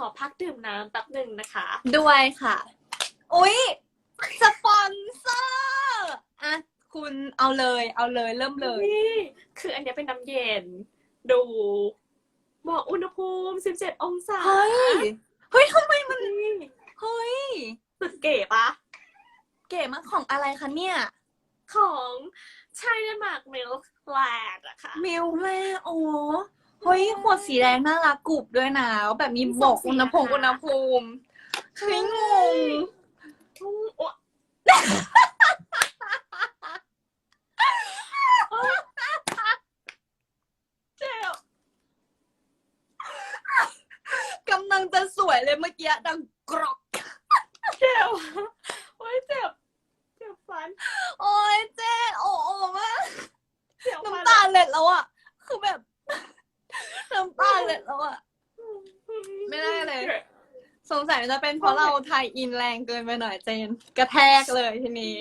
ขอพักดื่มน้ำแป๊บหนึ่งนะคะ ด้วยค่ะ อุ๊ย สปอนเซอร์อะคุณเอาเลยเอาเลยเริ่มเลยนี่คืออันเนี้ยเป็นน้ำเย็น ดูบอกอุณหภูมิ 17 องศา เฮ้ย เฮ้ยทำไมมันนี่เฮ้ยสุดเก๋ปะเก๋มากของอะไรคะเนี่ย ของชายหมากมิลค์แลนด์อะค่ะมิวแม่โอ้เฮ้ ยขวดสีแดงน่ารักกรุบด้วยนะแล้วแบบมีบอกอุณหภูมิอุณหภูมิเฮ้ยงงงโอ๊ะเจ็บกำลังจะสวยเลยเมื่อกี้ดังกรอกเจ็บโอ้ยเจ็บ เจ็บฟัน โอ้ยเจ๊โอ้โอ้มากเจ็บฟันน้ำตาเล็ดแล้วอะ คือแบบ เล็ดแล้วอะ ไม่ได้เลย สงสัยมันจะเป็นเพราะเราไทยอินแรงเกินไปหน่อยเจน กระแทกเลยทีนี้